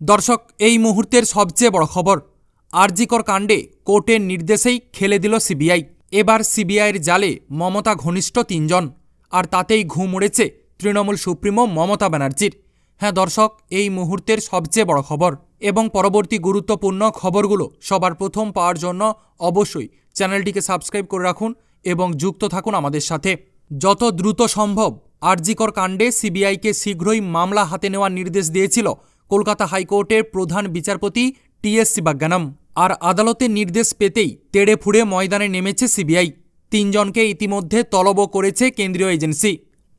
দর্শক, এই মুহূর্তের সবচেয়ে বড় খবর, আরজিকর কাণ্ডে কোর্টের নির্দেশেই খেলে দিল সিবিআই। এবার সিবিআইয়ের জালে মমতা ঘনিষ্ঠ তিনজন, আর তাতেই ঘুম উড়েছে তৃণমূল সুপ্রিমো মমতা ব্যানার্জির। হ্যাঁ দর্শক, এই মুহূর্তের সবচেয়ে বড় খবর এবং পরবর্তী গুরুত্বপূর্ণ খবরগুলো সবার প্রথম পাওয়ার জন্য অবশ্যই চ্যানেলটিকে সাবস্ক্রাইব করে রাখুন এবং যুক্ত থাকুন আমাদের সাথে। যত দ্রুত সম্ভব, আরজিকর কাণ্ডে সিবিআইকে শীঘ্রই মামলা হাতে নেওয়ার নির্দেশ দিয়েছিল কলকাতা হাইকোর্টের প্রধান বিচারপতি টিএস সিবাগ্গানাম আর আদালতের নির্দেশ পেতেই তেড়ে ফুড়ে ময়দানে নেমেছে সিবিআই। তিনজনকে ইতিমধ্যে তলব করেছে কেন্দ্রীয় এজেন্সি।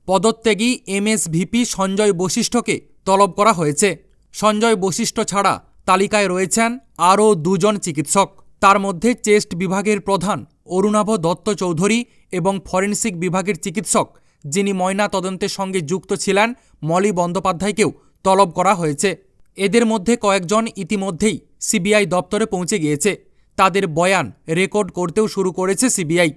পদত্যাগী এমএসভিপি সঞ্জয় বশিষ্ঠকে তলব করা হয়েছে। সঞ্জয় বশিষ্ঠ ছাড়া তালিকায় রয়েছেন আরও দুজন চিকিৎসক। তার মধ্যে চেস্ট বিভাগের প্রধান অরুণাভ দত্ত চৌধুরী এবং ফরেনসিক বিভাগের চিকিৎসক, যিনি ময়না তদন্তের সঙ্গে যুক্ত ছিলেন মলি বন্দ্যোপাধ্যায়কেও তলব করা হয়েছে। এদের মধ্যে কয়েকজন ইতিমধ্যেই সিবিআই দপ্তরে পৌঁছে গিয়েছে। তাদের বয়ান রেকর্ড করতেও শুরু করেছে সিবিআই।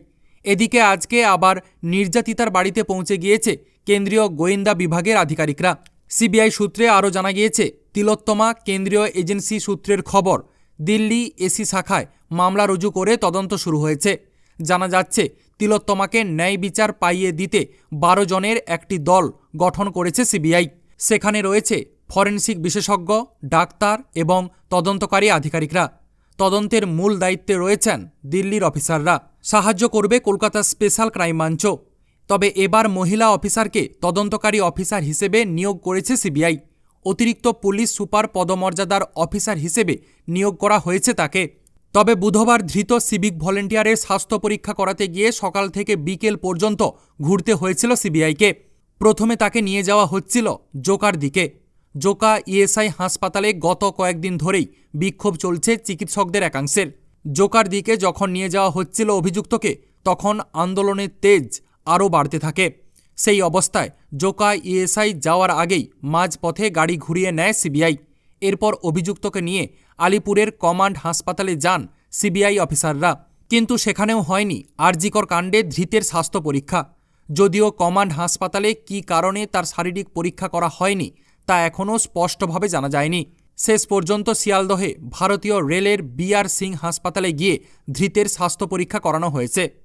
এদিকে আজকে আবার নির্যাতিতার বাড়িতে পৌঁছে গিয়েছে কেন্দ্রীয় গোয়েন্দা বিভাগের আধিকারিকরা। সিবিআই সূত্রে আরও জানা গিয়েছে, তিলোত্তমা কেন্দ্রীয় এজেন্সি সূত্রের খবর, দিল্লি এসি শাখায় মামলা রুজু করে তদন্ত শুরু হয়েছে। জানা যাচ্ছে, তিলোত্তমাকে ন্যায় বিচার পাইয়ে দিতে বারো জনের একটি দল গঠন করেছে সিবিআই। সেখানে রয়েছে ফরেনসিক বিশেষজ্ঞ, ডাক্তার এবং তদন্তকারী আধিকারিকরা। তদন্তের মূল দায়িত্বে রয়েছেন দিল্লির অফিসাররা। সাহায্য করবে কলকাতা স্পেশাল ক্রাইম মঞ্চ। তবে এবার মহিলা অফিসারকে তদন্তকারী অফিসার হিসেবে নিয়োগ করেছে সিবিআই। অতিরিক্ত পুলিশ সুপার পদমর্যাদার অফিসার হিসেবে নিয়োগ করা হয়েছে তাকে। তবে বুধবার ধৃত সিভিক ভলেন্টিয়ারের স্বাস্থ্য পরীক্ষা করাতে গিয়ে সকাল থেকে বিকেল পর্যন্ত ঘুরতে হয়েছিল সিবিআইকে। প্রথমে তাকে নিয়ে যাওয়া হচ্ছিল জোকার দিকে। জোকা ইএসআই হাসপাতালে গত কয়েকদিন ধরেই বিক্ষোভ চলছে চিকিৎসকদের একাংশের। জোকার দিকে যখন নিয়ে যাওয়া হচ্ছিল অভিযুক্তকে, তখন আন্দোলনের তেজ আরও বাড়তে থাকে। সেই অবস্থায় জোকা ইএসআই যাওয়ার আগেই মাঝপথে গাড়ি ঘুরিয়ে নেয় সিবিআই। এরপর অভিযুক্তকে নিয়ে আলিপুরের কমান্ড হাসপাতালে যান সিবিআই অফিসাররা। কিন্তু সেখানেও হয়নি আরজিকর কাণ্ডে ধৃতের স্বাস্থ্য পরীক্ষা। যদিও কমান্ড হাসপাতালে কি কারণে তার শারীরিক পরীক্ষা করা হয়নি, তা এখনও স্পষ্টভাবে জানা যায়নি। শেষ পর্যন্ত শিয়ালদহে ভারতীয় রেলের বিআর সিং হাসপাতালে গিয়ে ধৃতের স্বাস্থ্য পরীক্ষা করানো হয়েছে।